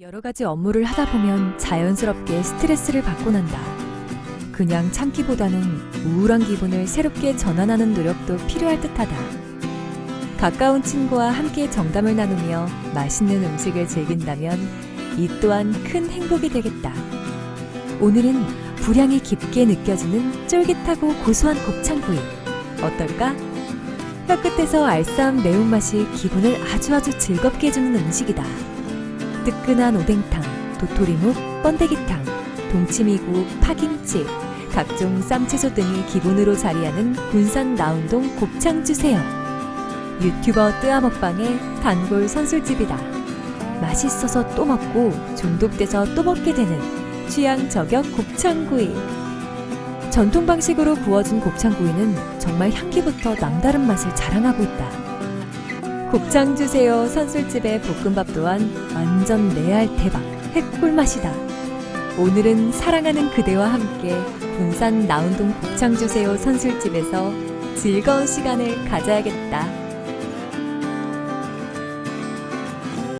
여러 가지 업무를 하다 보면 자연스럽게 스트레스를 받고 난다. 그냥 참기보다는 우울한 기분을 새롭게 전환하는 노력도 필요할 듯하다. 가까운 친구와 함께 정담을 나누며 맛있는 음식을 즐긴다면 이 또한 큰 행복이 되겠다. 오늘은 불향이 깊게 느껴지는 쫄깃하고 고소한 곱창구이. 어떨까? 혀끝에서 알싸한 매운맛이 기분을 아주 아주 즐겁게 해주는 음식이다. 뜨끈한 오뎅탕, 도토리묵, 번데기탕, 동치미국, 파김치, 각종 쌈채소 등이 기본으로 자리하는 군산 나운동 곱창 주세요. 유튜버 뜨아 먹방의 단골 선술집이다. 맛있어서 또 먹고 중독돼서 또 먹게 되는 취향 저격 곱창구이. 전통 방식으로 구워진 곱창구이는 정말 향기부터 남다른 맛을 자랑하고 있다. 곱창 주세요 선술집의 볶음밥 또한 완전 레알 대박 핵꿀 맛이다. 오늘은 사랑하는 그대와 함께 군산 나운동 곱창 주세요 선술집에서 즐거운 시간을 가져야겠다.